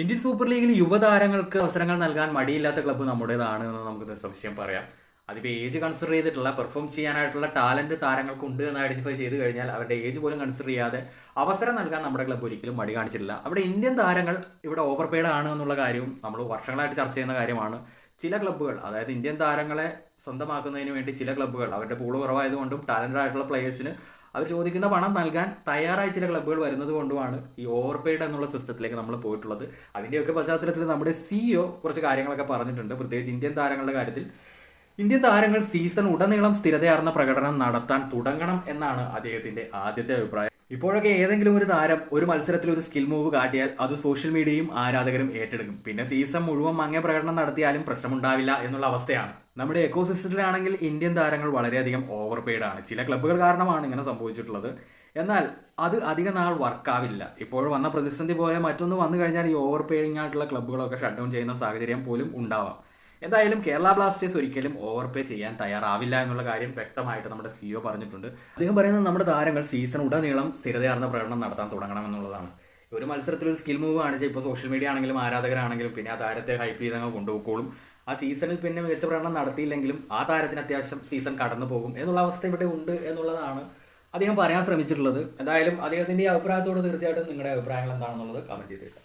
Indian super ലീഗിൽ യുവതാരങ്ങൾക്ക് അവസരങ്ങൾ നൽകാൻ മടിയില്ലാത്ത ക്ലബ്ബ് നമ്മുടേതാണ് എന്ന് നമുക്ക് നിസ്സംശയം പറയാം. അതിപ്പോൾ ഏജ് കൺസിഡർ ചെയ്തിട്ടുള്ള പെർഫോം ചെയ്യാനായിട്ടുള്ള ടാലന്റ് താരങ്ങൾക്ക് ഉണ്ട് എന്ന് ഐഡന്റിഫൈ ചെയ്ത് കഴിഞ്ഞാൽ അവരുടെ ഏജ് പോലും കൺസിഡർ ചെയ്യാതെ അവസരം നൽകാൻ നമ്മുടെ ക്ലബ്ബ് ഒരിക്കലും മടി കാണിച്ചിട്ടില്ല. അവിടെ ഇന്ത്യൻ താരങ്ങൾ ഇവിടെ ഓവർ പെയ്ഡ് ആണ് എന്നുള്ള കാര്യവും നമ്മൾ വർഷങ്ങളായിട്ട് ചർച്ച ചെയ്യുന്ന കാര്യമാണ്. ചില ക്ലബ്ബുകൾ അതായത് ഇന്ത്യൻ താരങ്ങളെ സ്വന്തമാക്കുന്നതിന് വേണ്ടി ചില ക്ലബ്ബുകൾ അവരുടെ പൂൾ കുറവായതുകൊണ്ടും ടാലന്റഡ് ആയിട്ടുള്ള പ്ലേയേഴ്സിന് അവർ ചോദിക്കുന്ന പണം നൽകാൻ തയ്യാറായ ചില ക്ലബ്ബുകൾ വരുന്നത് കൊണ്ടുമാണ് ഈ ഓവർപെയ്ഡ് എന്നുള്ള സിസ്റ്റത്തിലേക്ക് നമ്മൾ പോയിട്ടുള്ളത്. അതിന്റെയൊക്കെ പശ്ചാത്തലത്തിൽ നമ്മുടെ സിഇഒ കുറച്ച് കാര്യങ്ങളൊക്കെ പറഞ്ഞിട്ടുണ്ട്. പ്രത്യേകിച്ച് ഇന്ത്യൻ താരങ്ങളുടെ കാര്യത്തിൽ. ഇന്ത്യൻ താരങ്ങൾ സീസൺ ഉടനീളം സ്ഥിരതയാർന്ന പ്രകടനം നടത്താൻ തുടങ്ങണം എന്നാണ് അദ്ദേഹത്തിന്റെ ആദ്യത്തെ അഭിപ്രായം. ഇപ്പോഴൊക്കെ ഏതെങ്കിലും ഒരു താരം ഒരു മത്സരത്തിൽ ഒരു സ്കിൽ മൂവ് കാട്ടിയാൽ അത് സോഷ്യൽ മീഡിയയും ആരാധകരും ഏറ്റെടുക്കും. പിന്നെ സീസൺ മുഴുവൻ മങ്ങിയ പ്രകടനം നടത്തിയാലും പ്രശ്നമുണ്ടാവില്ല എന്നുള്ള അവസ്ഥയാണ്. നമ്മുടെ എക്കോസിസ്റ്റത്തിലാണെങ്കിൽ ഇന്ത്യൻ താരങ്ങൾ വളരെയധികം ഓവർ ആണ്. ചില ക്ലബ്ബുകൾ കാരണമാണ് ഇങ്ങനെ സംഭവിച്ചിട്ടുള്ളത്. എന്നാൽ അത് അധിക നാൾ വർക്കാവില്ല ഇപ്പോൾ വന്ന പ്രതിസന്ധി പോലെ മറ്റൊന്ന് വന്നു കഴിഞ്ഞാൽ ഈ ഓവർ പേയിങ് ആയിട്ടുള്ള ക്ലബ്ബുകളൊക്കെ ഷട്ട് ഡൗൺ ചെയ്യുന്ന സാഹചര്യം പോലും ഉണ്ടാവാം. എന്തായാലും കേരള ബ്ലാസ്റ്റേഴ്സ് ഒരിക്കലും ഓവർ പേ ചെയ്യാൻ തയ്യാറാവില്ല എന്നുള്ള കാര്യം വ്യക്തമായിട്ട് നമ്മുടെ സിഇഒ പറഞ്ഞിട്ടുണ്ട്. അദ്ദേഹം പറയുന്നത് നമ്മുടെ താരങ്ങൾ സീസൺ ഉടനീളം സ്ഥിരതയാർന്ന പ്രകടനം നടത്താൻ തുടങ്ങണം എന്നുള്ളതാണ്. ഒരു മത്സരത്തിൽ ഒരു സ്കിൽ മൂവ് കാണിച്ചാൽ ഇപ്പോൾ സോഷ്യൽ മീഡിയ ആണെങ്കിലും ആരാധകരാണെങ്കിലും പിന്നെ ആ താരത്തെ ഹൈപ്പ് ചെയ്തങ്ങ് കൊണ്ടുപോയിക്കോളും. ആ സീസണിൽ പിന്നെ മികച്ച പ്രകടനം നടത്തിയില്ലെങ്കിലും ആ താരത്തിന് അത്യാവശ്യം സീസൺ കടന്നു പോകും എന്നുള്ള അവസ്ഥ ഇവിടെ ഉണ്ട് എന്നുള്ളതാണ് അദ്ദേഹം പറയാൻ ശ്രമിച്ചിട്ടുള്ളത്. എന്തായാലും അദ്ദേഹത്തിന്റെ അഭിപ്രായത്തോട് തീർച്ചയായിട്ടും നിങ്ങളുടെ അഭിപ്രായങ്ങൾ എന്താണെന്നുള്ളത് കമന്റ് ചെയ്തേക്കാം.